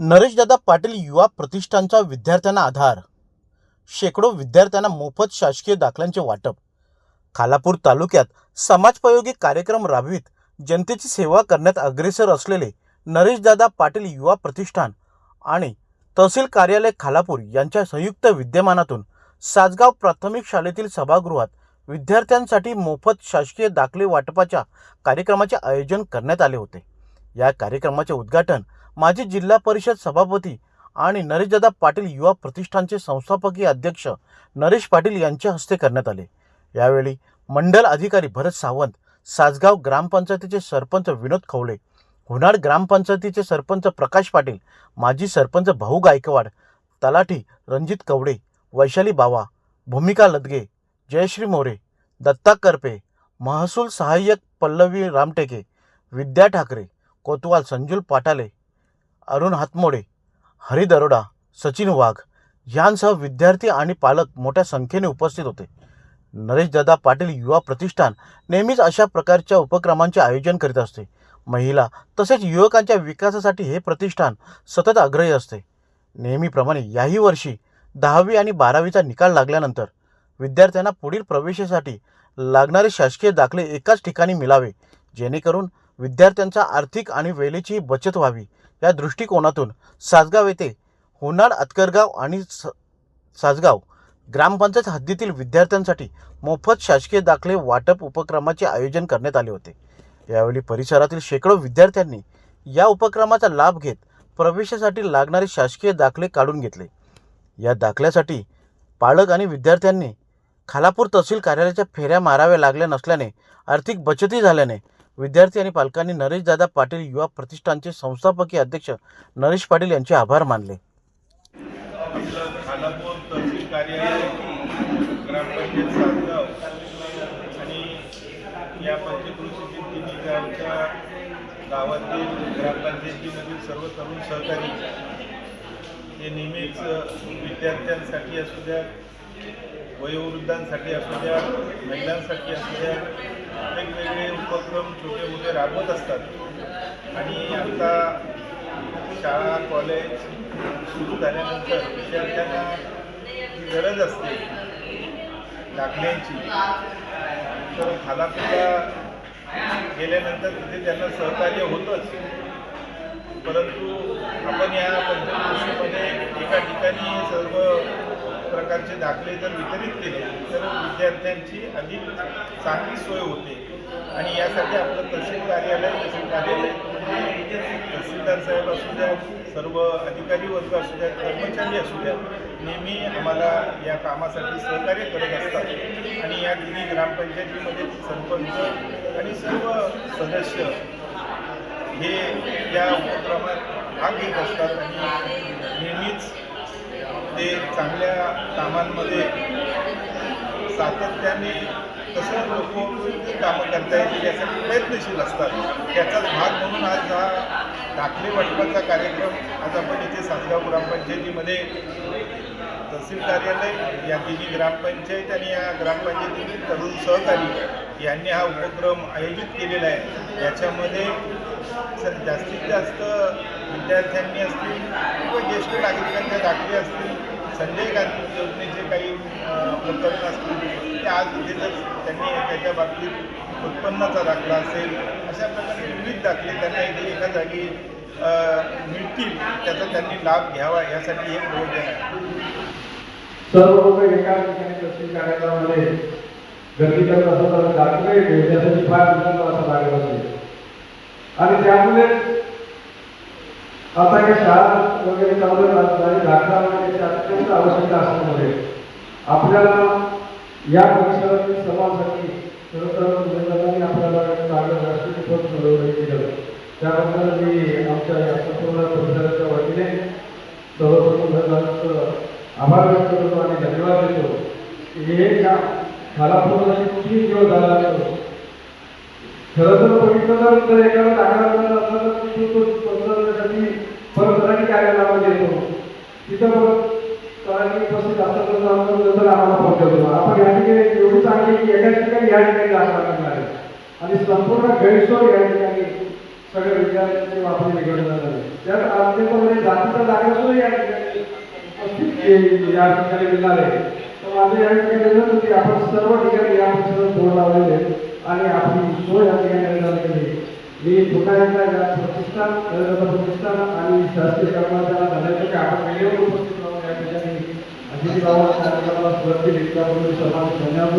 नरेशदादा पाटील युवा प्रतिष्ठानचा विद्यार्थ्यांना आधार. शेकडो विद्यार्थ्यांना मोफत शासकीय दाखल्यांचे वाटप. खालापूर तालुक्यात समाजोपयोगी कार्यक्रम राबवित जनतेची सेवा करण्यात अग्रेसर असलेले नरेशदादा पाटील युवा प्रतिष्ठान आणि तहसील कार्यालय खालापूर यांच्या संयुक्त विद्यमानातून सासगाव प्राथमिक शाळेतील सभागृहात विद्यार्थ्यांसाठी मोफत शासकीय दाखले वाटपाच्या कार्यक्रमाचे आयोजन करण्यात आले होते. या कार्यक्रमाचे उद्घाटन माजी जिल्हा परिषद सभापती आणि नरेशदादा पाटील युवा प्रतिष्ठानचे संस्थापकीय अध्यक्ष नरेश पाटील यांच्या हस्ते करण्यात आले. यावेळी मंडल अधिकारी भरत सावंत सासगाव ग्रामपंचायतीचे सरपंच विनोद खवळे होनाड ग्रामपंचायतीचे सरपंच प्रकाश पाटील माजी सरपंच भाऊ गायकवाड तलाठी रणजित कवडे वैशाली बावा भूमिका लदगे जयश्री मोरे दत्ता करपे महसूल सहाय्यक पल्लवी रामटेके विद्या ठाकरे कोतवाल संजुल पाटाले अरुण हातमोडे हरी दरोडा सचिन वाघ यांसह विद्यार्थी आणि पालक मोठ्या संख्येने उपस्थित होते. नरेशदादा पाटील युवा प्रतिष्ठान नेहमीच अशा प्रकारच्या उपक्रमांचे आयोजन करीत असते. महिला तसेच युवकांच्या विकासासाठी हे प्रतिष्ठान सतत आग्रही असते. नेहमीप्रमाणे याही वर्षी दहावी आणि बारावीचा निकाल लागल्यानंतर विद्यार्थ्यांना पुढील प्रवेशासाठी लागणारे शासकीय दाखले एकाच ठिकाणी मिळावे जेणेकरून विद्यार्थ्यांचा आर्थिक आणि वेळेची बचत व्हावी. या दृष्टिकोनातून सासगाव येथे होणार अतकरगाव आणि स सासगाव ग्रामपंचायत हद्दीतील विद्यार्थ्यांसाठी मोफत शासकीय दाखले वाटप उपक्रमाचे आयोजन करण्यात आले होते. यावेळी परिसरातील शेकडो विद्यार्थ्यांनी या उपक्रमाचा लाभ घेत प्रवेशासाठी लागणारे शासकीय दाखले काढून घेतले. या दाखल्यासाठी पालक आणि विद्यार्थ्यांनी खालापूर तहसील कार्यालयाच्या फेऱ्या माराव्या लागल्या नसल्याने आर्थिक बचतही झाल्याने विद्यार्थी आणि पालकांनी नरेशदादा पाटील युवा प्रतिष्ठानचे संस्थापकीय अध्यक्ष नरेश पाटील यांचे आभार मानले. या गावातील ग्रामपंचायतीमधील सर्व तरुण सहकारी हे नेहमीच विद्यार्थ्यांसाठी असू द्या वयोवृद्धांसाठी असू द्या महिलांसाठी असू द्या उपक्रम छोटे मोठे राबवत असतात. आणि आता शाळा कॉलेज सुरू झाल्यानंतर विद्यार्थ्यांना गरज असते दाखल्यांची तर खालापुला गेल्यानंतर तिथे त्यांना सहकार्य होतंच. परंतु आपण या पंचकृषीमध्ये एका ठिकाणी सर्व प्रकारचे दाखले जर वितरित केले तर विद्यार्थ्यांची अधिक चांगली सोय होते. आणि यासाठी आपलं तहसील कार्यालय तहसील कार्यालय म्हणजे तहसीलदार साहेब असू द्या सर्व अधिकारी वर्ग असू द्या कर्मचारी असू द्या नेहमी आम्हाला या कामासाठी सहकार्य करत असतात. आणि या तिन्ही ग्रामपंचायतीमध्ये सरपंच आणि सर्व सदस्य हे या उपक्रमात भाग घेत असतात आणि नेहमीच ते चांगल्या कामांमध्ये सातत्याने कसं लोक कामं करता येतील यासाठी प्रयत्नशील असतात. त्याचाच भाग म्हणून आज हा दाखले वाटपाचा कार्यक्रम आज आपण इथे सासगाव ग्रामपंचायतीमध्ये तहसील कार्यालय या तिन्ही ग्रामपंचायत आणि या ग्रामपंचायतीतील तरुण सहकारी यांनी हा उपक्रम आयोजित केलेला आहे. याच्यामध्ये जास्तीत जास्त विद्यार्थ्यांनी असतील किंवा ज्येष्ठ नागरिकांच्या दाखले असतील संजय गांधी योजनेचे काही प्रकरण असतील ते आज इथे त्यांनी त्याच्या बाबतीत उत्पन्नाचा दाखला असेल अशा प्रकारे विविध दाखले त्यांना इथे एका जागी मिळतील त्याचा त्यांनी लाभ घ्यावा यासाठी हे प्रयोजन आहे. सर्व लोक एका ठिकाणी तहसील कार्यालयामध्ये गर्दी करत असं दाखले घेण्यासाठी फार विलंब असा लागत असेल. आणि त्यामुळे आता हे शाळा वगैरे चालू आहेत आणि दाखला वगैरे अत्यंत आवश्यकता असल्यामुळे. आपल्याला या परिसरातील समाजासाठी खरं तर आपल्याला चांगलं राष्ट्रीय पद मिळवलं गेलं त्याबद्दल मी आमच्या या संपूर्ण परिसराच्या वतीने सर्वप्रथम आभार व्यक्त करतो आणि धन्यवाद देतो. की हे काम खालापूरमध्ये तीन दिवस झाला असतो खरं तर बघितलं तर जर एखादा दाखला करत असला तर तिथून तो पंधरा दिवसासाठी परत तलाठी कार्यालयामध्ये येतो तिथं मग तलाठी नंतर आम्हाला पोहोचवतो आपण या ठिकाणी एवढी चांगली ठिकाणी या ठिकाणी दाखला करणार आहे आणि संपूर्ण गैरसोय या ठिकाणी सगळे विद्यार्थ्यांचे वापर निघडले जाणार आहे त्यात अत्यंत जातीचा दाखला या ठिकाणी उपस्थित या ठिकाणी मिळणार आहे तर माझं या ठिकाणी होती आपण सर्व ठिकाणी या परिसरात बोर्ड लावलेले आणि आपली सोय या ठिकाणी निर्धारण मी पुन्हा एकदा या प्रतिष्ठान प्रतिष्ठान आणि शासकीय कर्मचाऱ्यांना धन्यवाद. की आपण वेळेवर उपस्थित राहून या ठिकाणी अतिथी गावाला कार्यक्रमाला सुरुवात केली. त्याबद्दल धन्यवाद